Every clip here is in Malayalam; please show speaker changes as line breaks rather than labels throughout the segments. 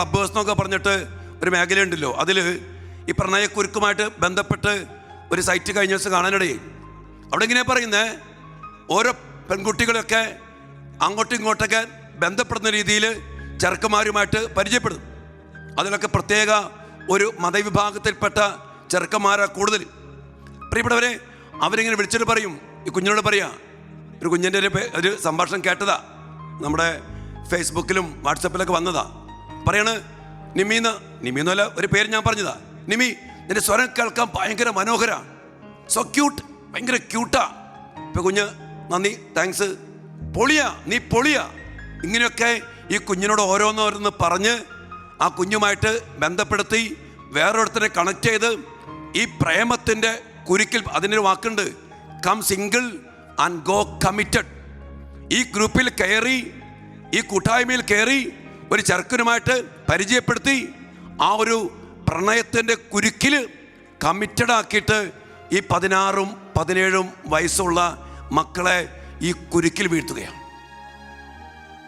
എന്നൊക്കെ പറഞ്ഞിട്ട് ഒരു മേഖലയുണ്ടല്ലോ. അതിൽ ഈ പ്രണയക്കുരുക്കുമായിട്ട് ബന്ധപ്പെട്ട് ഒരു സൈറ്റ് കഴിഞ്ഞ ദിവസം കാണാനിടയിൽ അവിടെ ഇങ്ങനെ പറയുന്നത് ഓരോ പെൺകുട്ടികളൊക്കെ അങ്ങോട്ടും ഇങ്ങോട്ടൊക്കെ ബന്ധപ്പെടുന്ന രീതിയിൽ ചെറുക്കന്മാരുമായിട്ട് പരിചയപ്പെടും. അതിലൊക്കെ പ്രത്യേക ഒരു മതവിഭാഗത്തിൽപ്പെട്ട ചെറുക്കന്മാരാണ് കൂടുതൽ. പ്രിയപ്പെട്ടവരെ അവരിങ്ങനെ വിളിച്ചിട്ട് പറയും. ഈ കുഞ്ഞിനോട് പറയാ ഒരു കുഞ്ഞിന്റെ ഒരു ഒരു സംഭാഷണം കേട്ടതാ. നമ്മുടെ ഫേസ്ബുക്കിലും വാട്സപ്പിലൊക്കെ വന്നതാ. പറയാണ് നിമീന്ന് നിമീന്നല്ല ഒരു പേര് ഞാൻ പറഞ്ഞതാ. നിമി നിന്റെ സ്വരം കേൾക്കാൻ ഭയങ്കര മനോഹര. സോ ക്യൂട്ട് ഭയങ്കര ക്യൂട്ടാ ഇപ്പൊ കുഞ്ഞ് നന്ദി താങ്ക്സ് പൊളിയാ നീ പൊളിയാ. ഇങ്ങനെയൊക്കെ ഈ കുഞ്ഞിനോട് ഓരോന്നോരോന്ന് പറഞ്ഞ് ആ കുഞ്ഞുമായിട്ട് ബന്ധപ്പെടുത്തി വേറൊരുത്തരെ കണക്ട് ചെയ്ത് ഈ പ്രേമത്തിന്റെ കുരുക്കിൽ അതിനൊരു വാക്കുണ്ട്. Come single and go committed ഈ ഗ്രൂപ്പിൽ കയറി ഈ കൂട്ടായ്മയിൽ കയറി ഒരു ചെറുക്കനുമായിട്ട് പരിചയപ്പെടുത്തി ആ ഒരു പ്രണയത്തിന്റെ കുരുക്കിൽ കമ്മിറ്റഡ് ആക്കിയിട്ട് ഈ പതിനാറും പതിനേഴും വയസ്സുള്ള മക്കളെ ഈ കുരുക്കിൽ വീഴ്ത്തുകയാണ്.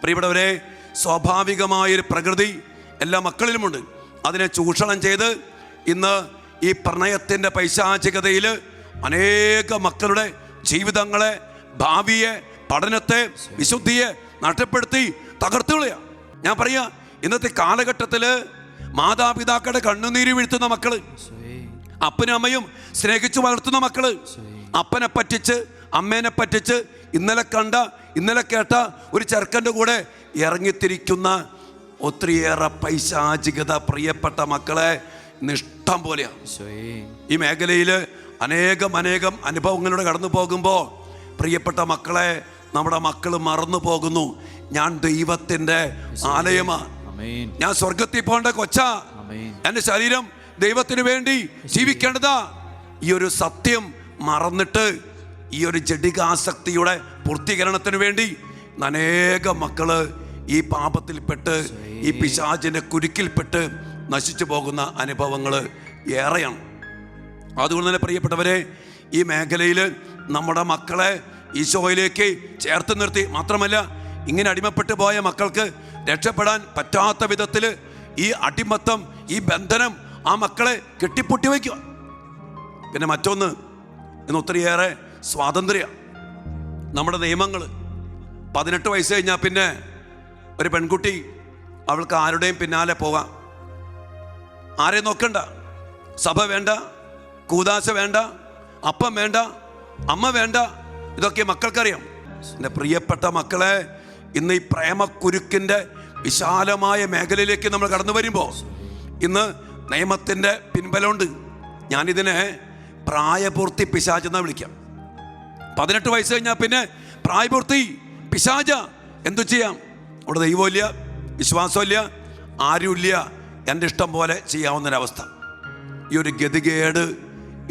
പ്രിയപ്പെട്ടവരെ സ്വാഭാവികമായൊരു പ്രകൃതി എല്ലാ മക്കളിലുമുണ്ട്. അതിനെ ചൂഷണം ചെയ്ത് ഇന്ന് ഈ പ്രണയത്തിന്റെ പൈശാചികതയിൽ അനേക മക്കളുടെ ജീവിതങ്ങളെ ഭാവിയെ പഠനത്തെ വിശുദ്ധിയെ നഷ്ടപ്പെടുത്തി തകർത്തുകളയാ ഞാൻ പറയാ ഇന്നത്തെ കാലഘട്ടത്തിൽ മാതാപിതാക്കളുടെ കണ്ണുനീര് വീഴ്ത്തുന്ന മക്കൾ അപ്പനും അമ്മയും സ്നേഹിച്ചു വളർത്തുന്ന മക്കൾ അപ്പനെ പറ്റിച്ച് അമ്മേനെ പറ്റിച്ച് ഇന്നലെ കണ്ട ഇന്നലെ കേട്ട ഒരു ചെറുക്കന്റെ കൂടെ ഇറങ്ങിത്തിരിക്കുന്ന ഒത്തിരിയേറെ പൈശാചികത പ്രിയപ്പെട്ട മക്കളെ നിഷ്ടം പോലെയാണ് ഈ മേഖലയിൽ അനേകം അനേകം അനുഭവങ്ങളിലൂടെ കടന്നു പോകുമ്പോൾ പ്രിയപ്പെട്ട മക്കളെ നമ്മുടെ മക്കൾ മറന്നു പോകുന്നു. ഞാൻ ദൈവത്തിന്റെ ആലയമാണ് ഞാൻ സ്വർഗത്തിൽ പോകേണ്ട കൊച്ചാ. എന്റെ ശരീരം ദൈവത്തിന് വേണ്ടി ജീവിക്കേണ്ടതാ. ഈ ഒരു സത്യം മറന്നിട്ട് ഈ ഒരു ജഡികാസക്തിയുടെ പൂർത്തീകരണത്തിന് വേണ്ടി അനേക മക്കൾ ഈ പാപത്തിൽപ്പെട്ട് ഈ പിശാചിന്റെ കുരുക്കിൽപ്പെട്ട് നശിച്ചു പോകുന്ന അനുഭവങ്ങൾ ഏറെയാണ്. അതുകൊണ്ട് തന്നെ പ്രിയപ്പെട്ടവരെ ഈ മേഖലയിൽ നമ്മുടെ മക്കളെ ഈശോയിലേക്ക് ചേർത്ത് നിർത്തി. മാത്രമല്ല ഇങ്ങനെ അടിമപ്പെട്ടു പോയ മക്കൾക്ക് രക്ഷപ്പെടാൻ പറ്റാത്ത വിധത്തിൽ ഈ അടിമത്തം ഈ ബന്ധനം ആ മക്കളെ കെട്ടിപ്പൊട്ടി വയ്ക്കുക. പിന്നെ മറ്റൊന്ന് ഇന്ന് ഒത്തിരിയേറെ സ്വാതന്ത്ര്യ. നമ്മുടെ നിയമങ്ങൾ. പതിനെട്ട് വയസ്സ് കഴിഞ്ഞാൽ പിന്നെ ഒരു പെൺകുട്ടി അവൾക്ക് ആരുടെയും പിന്നാലെ പോകാം. ആരെയും നോക്കണ്ട? സഭ വേണ്ട കൂതാശ വേണ്ട അപ്പം വേണ്ട അമ്മ വേണ്ട ഇതൊക്കെ മക്കൾക്കറിയാം. എന്റെ പ്രിയപ്പെട്ട മക്കളെ ഇന്ന് ഈ പ്രേമക്കുരുക്കിന്റെ വിശാലമായ മേഖലയിലേക്ക് നമ്മൾ കടന്നു വരുമ്പോൾ ഇന്ന് നിയമത്തിന്റെ പിൻബലമുണ്ട്. ഞാനിതിനെ പ്രായപൂർത്തി പിശാചെന്നാ വിളിക്കാം. പതിനെട്ട് വയസ്സ് കഴിഞ്ഞാൽ പിന്നെ പ്രായപൂർത്തി പിശാച എന്തു ചെയ്യാം? അവിടെ ദൈവമില്ല വിശ്വാസമില്ല ആരുമില്ല എന്റെ ഇഷ്ടം പോലെ ചെയ്യാവുന്നൊരവസ്ഥ. ഈ ഒരു ഗതികേട്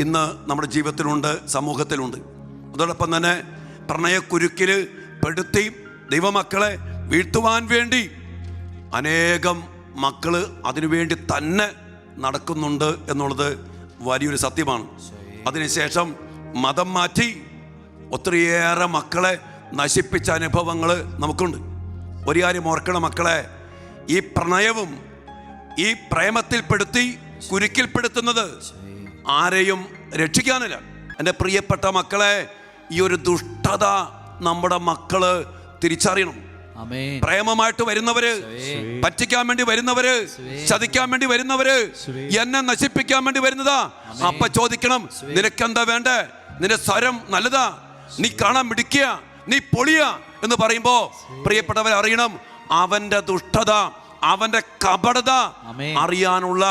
ഇന്ന് നമ്മുടെ ജീവിതത്തിലുണ്ട് സമൂഹത്തിലുണ്ട്. അതോടൊപ്പം തന്നെ പ്രണയക്കുരുക്കിൽ പെടുത്തി ദൈവമക്കളെ വീഴ്ത്തുവാൻ വേണ്ടി അനേകം മക്കൾ അതിനുവേണ്ടി തന്നെ നടക്കുന്നുണ്ട് എന്നുള്ളത് വലിയൊരു സത്യമാണ്. അതിനുശേഷം മതം മാറ്റി ഒത്തിരിയേറെ മക്കളെ നശിപ്പിച്ച അനുഭവങ്ങൾ നമുക്കുണ്ട്. ഒരു കാര്യം ഓർക്കണം മക്കളെ ഈ പ്രണയവും ഈ പ്രേമത്തിൽപ്പെടുത്തി കുരുക്കിൽപ്പെടുത്തുന്നത് ആരെയും രക്ഷിക്കാനില്ല. എന്റെ പ്രിയപ്പെട്ട മക്കളെ ഈ ഒരു ദുഷ്ടത നമ്മുടെ മക്കൾ തിരിച്ചറിയണം. പ്രേമമായിട്ട് വരുന്നവര് പറ്റിക്കാൻ വേണ്ടി വരുന്നവര് ചതിക്കാൻ വേണ്ടി വരുന്നവര് എന്നെ നശിപ്പിക്കാൻ വേണ്ടി വരുന്നതാ. അപ്പ ചോദിക്കണം നിനക്കെന്താ വേണ്ടേ? നിന്റെ സ്വരം നല്ലതാ. നീ കാണാൻ മിടിക്കുക നീ പൊളിയ എന്ന് പറയുമ്പോ പ്രിയപ്പെട്ടവർ അറിയണം അവന്റെ ദുഷ്ടത അവന്റെ കപടത അറിയാനുള്ള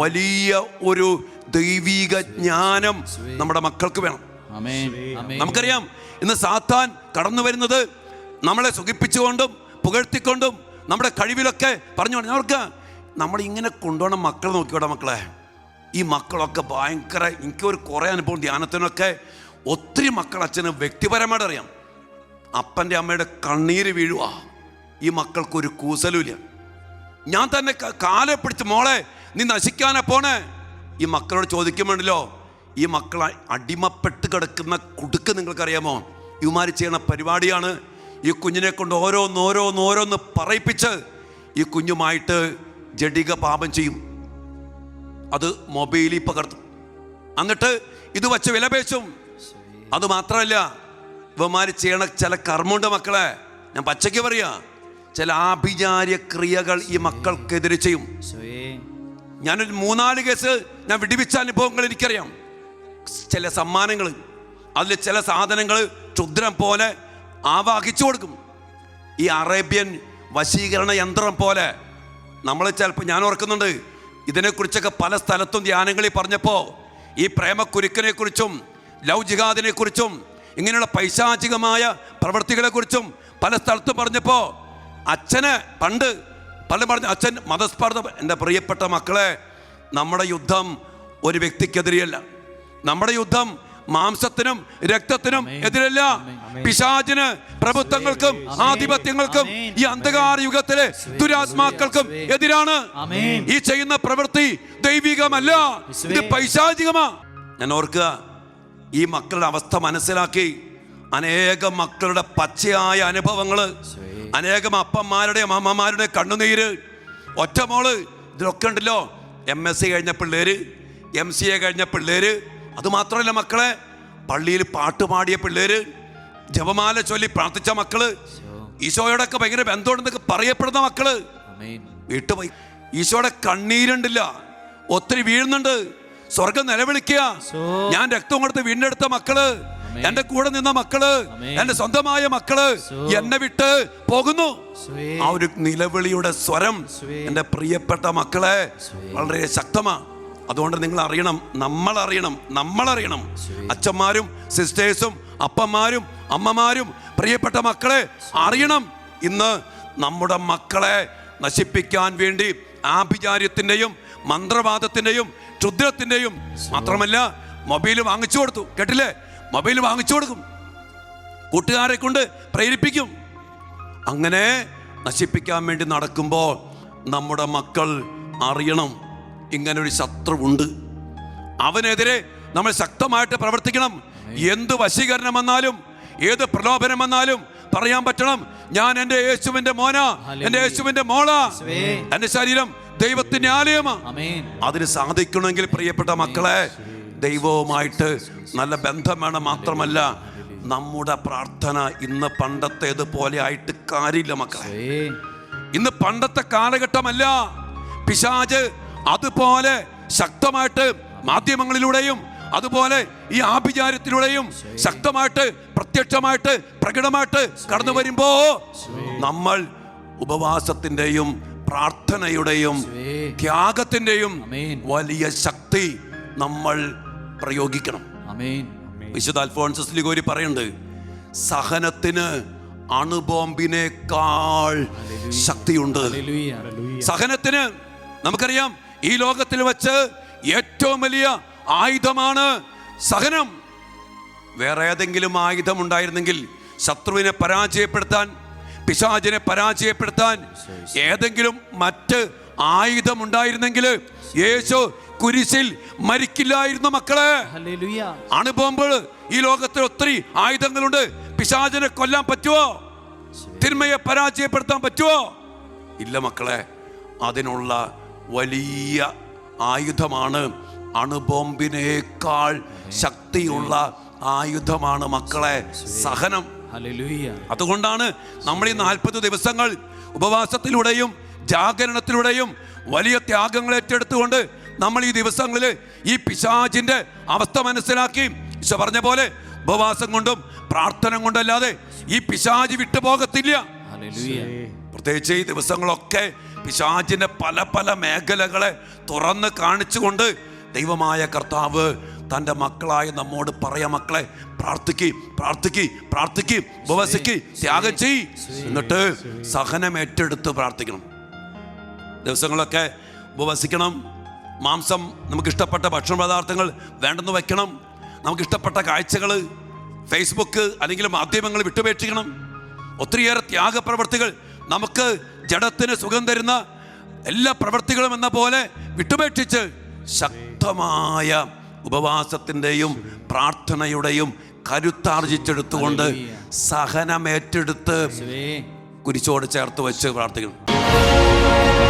വലിയ ഒരു ദൈവീക ജ്ഞാനം നമ്മുടെ മക്കൾക്ക് വേണം. നമുക്കറിയാം ഇന്ന് സാത്താൻ കടന്നു വരുന്നത് നമ്മളെ സുഖിപ്പിച്ചുകൊണ്ടും പുകഴ്ത്തിക്കൊണ്ടും നമ്മുടെ കഴിവിലൊക്കെ പറഞ്ഞു അവർക്ക് നമ്മൾ ഇങ്ങനെ കൊണ്ടുപോകണം മക്കളെ നോക്കിയോടെ മക്കളെ. ഈ മക്കളൊക്കെ ഭയങ്കര എനിക്ക് ഒരു കുറേ അനുഭവം ധ്യാനത്തിനൊക്കെ ഒത്തിരി മക്കൾ അച്ഛന് വ്യക്തിപരമായിട്ട് അറിയാം. അപ്പന്റെ അമ്മയുടെ കണ്ണീര് വീഴുക ഈ മക്കൾക്കൊരു കൂസലുമില്ല. ഞാൻ തന്നെ കാലെ പിടിച്ച് മോളെ നീ നശിക്കാനാ പോണേ. ഈ മക്കളോട് ചോദിക്കുമ്പോണ്ടല്ലോ ഈ മക്കൾ അടിമപ്പെട്ട് കിടക്കുന്ന കുടുക്ക് നിങ്ങൾക്കറിയാമോ? ഇവമാര് ചെയ്യണ പരിപാടിയാണ്. ഈ കുഞ്ഞിനെ കൊണ്ട് ഓരോന്ന് ഓരോന്ന് ഓരോന്ന് പറയിപ്പിച്ച് ഈ കുഞ്ഞുമായിട്ട് ജഡിക പാപം ചെയ്യും. അത് മൊബൈലിൽ പകർത്തും. എന്നിട്ട് ഇത് വച്ച് വിലപേശും. അത് മാത്രമല്ല ഇവന്മാർ ചെയ്യണ ചില കർമ്മമുണ്ട് മക്കളെ. ഞാൻ പച്ചയ്ക്ക് പറയാ ചില ആഭിചാര്യ ക്രിയകൾ ഈ മക്കൾക്കെതിരെ ചെയ്യും. ഞാനൊരു മൂന്നാൽ കേസ് ഞാൻ വിടിവിച്ച അനുഭവങ്ങൾ എനിക്കറിയാം. ചില സമ്മാനങ്ങൾ അതിൽ ചില സാധനങ്ങൾ ക്ഷുദ്രം പോലെ ആവാഹിച്ചു കൊടുക്കും. ഈ അറേബ്യൻ വശീകരണ യന്ത്രം പോലെ നമ്മൾ ചിലപ്പോൾ ഞാൻ ഓർക്കുന്നുണ്ട് ഇതിനെക്കുറിച്ചൊക്കെ പല സ്ഥലത്തും ധ്യാനങ്ങളിൽ പറഞ്ഞപ്പോൾ ഈ പ്രേമക്കുരുക്കിനെക്കുറിച്ചും ലവ് ജിഹാദിനെക്കുറിച്ചും ഇങ്ങനെയുള്ള പൈശാചികമായ പ്രവൃത്തികളെക്കുറിച്ചും പല സ്ഥലത്തും പറഞ്ഞപ്പോൾ അച്ഛന് പണ്ട് പല പറഞ്ഞു അച്ഛൻ മതസ്പർദ്ധ എന്റെ പ്രിയപ്പെട്ട മക്കളെ നമ്മുടെ യുദ്ധം ഒരു വ്യക്തിക്കെതിരെയല്ല. നമ്മുടെ യുദ്ധം മാംസത്തിനും രക്തത്തിനും എതിരല്ല. പിശാചിന് പ്രഭുത്വങ്ങൾക്കും ആധിപത്യങ്ങൾക്കും ഈ അന്ധകാര യുഗത്തിലെ ദുരാത്മാക്കൾക്കും എതിരാണ്. ഈ ചെയ്യുന്ന പ്രവൃത്തി ദൈവികമല്ല. ഇത് പൈശാചികമാ. ഞാൻ ഓർക്കുക ഈ മക്കളുടെ അവസ്ഥ മനസ്സിലാക്കി. അനേകം മക്കളുടെ പച്ചയായ അനുഭവങ്ങൾ അനേകം അപ്പന്മാരുടെയും അമ്മമാരുടെ കണ്ണുനീര്. ഒറ്റമോൾ ഇതിലൊക്കെ ഉണ്ടല്ലോ. എം എസ് സി കഴിഞ്ഞ പിള്ളേര് എം സി എ കഴിഞ്ഞ പിള്ളേര് അത് മാത്രമല്ല മക്കളെ പള്ളിയിൽ പാട്ട് പാടിയ പിള്ളേര് ജപമാല ചൊല്ലി പ്രാർത്ഥിച്ച മക്കൾ ഈശോയോടൊക്കെ ഭയങ്കര ബന്ധമുണ്ടെന്നൊക്കെ പറയപ്പെടുന്ന മക്കൾ.
വീട്ടു
പോയി. ഈശോയുടെ കണ്ണീരുണ്ടില്ല. ഒത്തിരി വീഴുന്നുണ്ട്. സ്വർഗം നിലവിളിക്കുക. ഞാൻ രക്തം കൊടുത്ത് വീണ്ടെടുത്ത മക്കൾ. എന്റെ കൂടെ നിന്ന
മക്കൾ.
എന്റെ സ്വന്തമായ
മക്കൾ.
എന്നെ വിട്ട് പോകുന്നു. ആ ഒരു നിലവിളിയുടെ സ്വരം എന്റെ പ്രിയപ്പെട്ട മക്കളെ വളരെ ശക്തമാ. അതുകൊണ്ട് നിങ്ങൾ അറിയണം നമ്മൾ അറിയണം നമ്മൾ അറിയണം അച്ഛന്മാരും സിസ്റ്റേഴ്സും അപ്പന്മാരും അമ്മമാരും പ്രിയപ്പെട്ട മക്കളെ അറിയണം. ഇന്ന് നമ്മുടെ മക്കളെ നശിപ്പിക്കാൻ വേണ്ടി ആഭിചാര്യത്തിന്റെയും മന്ത്രവാദത്തിന്റെയും ക്ഷുദ്രത്തിന്റെയും മാത്രമല്ല മൊബൈൽ വാങ്ങിച്ചു കൊടുത്തു. കേട്ടില്ലേ? മൊബൈൽ വാങ്ങിച്ചു കൊടുക്കും. കൂട്ടുകാരെ കൊണ്ട് പ്രേരിപ്പിക്കും. അങ്ങനെ നശിപ്പിക്കാൻ വേണ്ടി നടക്കുമ്പോൾ നമ്മുടെ മക്കൾ അറിയണം. ഇങ്ങനെ ഒരു ശത്രുവുണ്ട്. അവനെതിരെ നമ്മൾ ശക്തമായിട്ട് പ്രവർത്തിക്കണം. എന്ത് വശീകരണം വന്നാലും ഏത് പ്രലോഭനം വന്നാലും പറയാൻ പറ്റണം. ഞാൻ എന്റെ യേശുവിന്റെ മോന എന്റെ യേശുവിന്റെ മോള. എന്റെ ശരീരം ദൈവത്തിന്റെ
ആലയമാണ്
അതിന് സാധിക്കണമെങ്കിൽ പ്രിയപ്പെട്ട മക്കളെ ദൈവവുമായിട്ട് നല്ല ബന്ധം വേണം മാത്രമല്ല നമ്മുടെ പ്രാർത്ഥന ഇന്ന് പണ്ടത്തേത് പോലെ ആയിട്ട് കാര്യമില്ല മക്കളെ. ഇന്ന് പണ്ടത്തെ കാലഘട്ടമല്ല. പിശാജ് അതുപോലെ ശക്തമായിട്ട് മാധ്യമങ്ങളിലൂടെയും അതുപോലെ ഈ ആഭിചാരത്തിലൂടെയും ശക്തമായിട്ട് പ്രത്യക്ഷമായിട്ട് പ്രകടമായിട്ട് കടന്നു വരുമ്പോ നമ്മൾ ഉപവാസത്തിന്റെയും പ്രാർത്ഥനയുടെയും. ത്യാഗത്തിന്റെയും വലിയ ശക്തി നമ്മൾ പ്രയോഗിക്കണം. വിശുദ്ധ അൽഫോൺസസ് ലിഗോരി പറയുന്നുണ്ട് സഹനത്തിന് അണുബോംബിനേക്കാൾ ശക്തിയുണ്ട്. സഹനത്തിന് നമുക്കറിയാം ഈ ലോകത്തിൽ വെച്ച് ഏറ്റവും വലിയ ആയുധമാണ് സഹനം. വേറെ ഏതെങ്കിലും ആയുധം ഉണ്ടായിരുന്നെങ്കിൽ ശത്രുവിനെ പരാജയപ്പെടുത്താൻ പിശാചിനെ പരാജയപ്പെടുത്താൻ ഏതെങ്കിലും മറ്റ് ആയുധം ഉണ്ടായിരുന്നെങ്കിൽ യേശു കുരിശിൽ മരിക്കില്ലായിരുന്നു മക്കളെ. അണുബോംബുകൾ ഈ ലോകത്തിൽ ഒത്തിരി ആയുധങ്ങളുണ്ട്. പിശാചിനെ കൊല്ലാൻ പറ്റുമോ തിന്മയെ പരാജയപ്പെടുത്താൻ പറ്റുമോ ഇല്ല മക്കളെ അതിനുള്ള വലിയ ആയുധമാണ്. അണുബോംബിനേക്കാൾ ശക്തിയുള്ള ആയുധമാണ് മക്കളെ സഹനം. അതുകൊണ്ടാണ് നമ്മൾ ഈ നാൽപ്പത് ദിവസങ്ങൾ ഉപവാസത്തിലൂടെയും ജാഗരണത്തിലൂടെയും വലിയ ത്യാഗങ്ങൾ ഏറ്റെടുത്തുകൊണ്ട് നമ്മൾ ഈ ദിവസങ്ങളിൽ ഈ പിശാചിന്റെ അവസ്ഥ മനസ്സിലാക്കി. ഈശോ പറഞ്ഞ പോലെ ഉപവാസം കൊണ്ടും പ്രാർത്ഥന കൊണ്ടല്ലാതെ ഈ പിശാജ് വിട്ടുപോകത്തില്ല. പ്രത്യേകിച്ച് ഈ ദിവസങ്ങളൊക്കെ പിശാചിന്റെ പല പല മേഖലകളെ തുറന്ന് കാണിച്ചുകൊണ്ട് ദൈവമായ കർത്താവ് തന്റെ മക്കളായ നമ്മോട് പറയാ മക്കളെ പ്രാർത്ഥിക്ക് പ്രാർത്ഥിക്ക് പ്രാർത്ഥിക്ക് ഉപവസിക്ക് ത്യാഗം ചെയ്. എന്നിട്ട് സഹനം ഏറ്റെടുത്ത് പ്രാർത്ഥിക്കണം. ദിവസങ്ങളൊക്കെ ഉപവസിക്കണം. മാംസം നമുക്ക് ഇഷ്ടപ്പെട്ട ഭക്ഷണ പദാർത്ഥങ്ങൾ വേണ്ടെന്ന് വെക്കണം. നമുക്ക് ഇഷ്ടപ്പെട്ട കാഴ്ചകൾ ഫേസ്ബുക്ക് അല്ലെങ്കിൽ മാധ്യമങ്ങൾ വിട്ടുപേക്ഷിക്കണം. ഒത്തിരിയേറെ ത്യാഗപ്രവർത്തികൾ നമുക്ക് ജഡത്തിന് സുഖം തരുന്ന എല്ലാ പ്രവൃത്തികളും എന്ന പോലെ വിട്ടുപേക്ഷിച്ച് ശക്തമായ ഉപവാസത്തിന്റെയും പ്രാർത്ഥനയുടെയും കരുത്താർജിച്ചെടുത്തുകൊണ്ട് സഹനമേറ്റെടുത്ത് കുരിശോട് ചേർത്ത് വെച്ച് പ്രാർത്ഥിക്കണം